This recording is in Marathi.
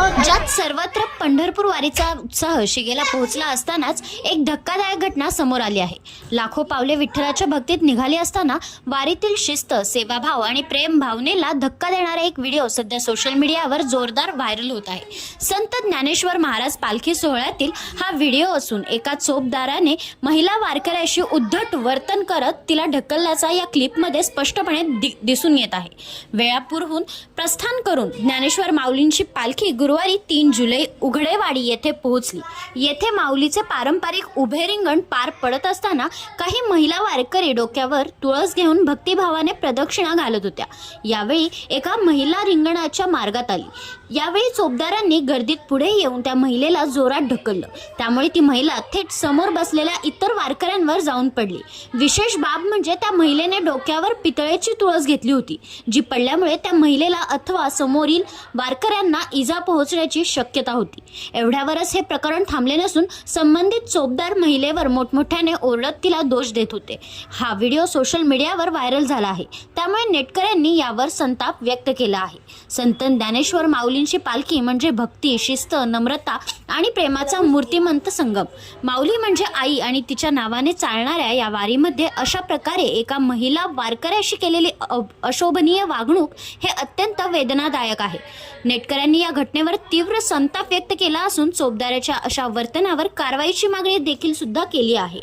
Look सर्वत्र पंढरपूर वारीचा उत्साह शिगेला पोहोचला असतानाच एक धक्कादायक घटना समोर आली आहे. लाखो पावले विठ्ठलाच्या भक्तीत निघाली असताना वारीतील शिस्त सेवाभाव आणि प्रेम भावनेला धक्का देणारा एक व्हिडिओ सध्या सोशल मीडियावर जोरदार व्हायरल होत आहे. संत ज्ञानेश्वर महाराज पालखी सोहळ्यातील हा व्हिडिओ असून एका चोपदाराने महिला वारकऱ्याशी उद्धट वर्तन करत तिला ढकलल्याचा या क्लिपमध्ये स्पष्टपणे दि- दिसून येत आहे. वेळापूरहून प्रस्थान करून ज्ञानेश्वर माऊलींची पालखी गुरुवारी तीन जुलै उघडेवाडी येथे पोहोचली. येथे माऊलीचे पारंपरिक उभे रिंगण पार पडत असताना काही महिला वारकरी डोक्यावर तुळस घेऊन भक्तिभावाने प्रदक्षिणा घालत होत्या. यावेळी एका महिला रिंगणाच्या मार्गात आली. यावेळी चोपदारांनी गर्दीत पुढे येऊन त्या महिलेला जोरात ढकललं. त्यामुळे ती महिला थेट समोर बसलेल्या इतर वारकऱ्यांवर जाऊन पडली. विशेष बाब म्हणजे त्या महिलेने डोक्यावर पितळेची तुळस घेतली होती जी पडल्यामुळे त्या महिलेला अथवा समोरील वारकऱ्यांना इजा पोहोचण्याची शक्यता होती. एवढ्यावरच हे प्रकरण थांबले नसून संबंधित चोपदार महिलेवर मोठमोठ्याने ओरडत तिला दोष देत होते. हा व्हिडिओ सोशल मीडियावर व्हायरल झाला आहे. त्यामुळे नेटकऱ्यांनी यावर संताप व्यक्त केला आहे. संत ज्ञानेश्वर माऊलींची पालखी म्हणजे भक्ती शिस्त नम्रता आणि प्रेमाचा मूर्तिमंत संगम. माऊली म्हणजे आई आणि तिच्या नावाने चालणाऱ्या या वारीमध्ये अशा प्रकारे एका महिला वारकऱ्याशी केलेली अशोभनीय वागणूक हे अत्यंत वेदनादायक आहे. नेटकऱ्यांनी या घटनेवर तीव्र संताप व्यक्त केला असून चोपदाराच्या अशा वर्तनावर कारवाईची मागणी देखील सुद्धा केली आहे.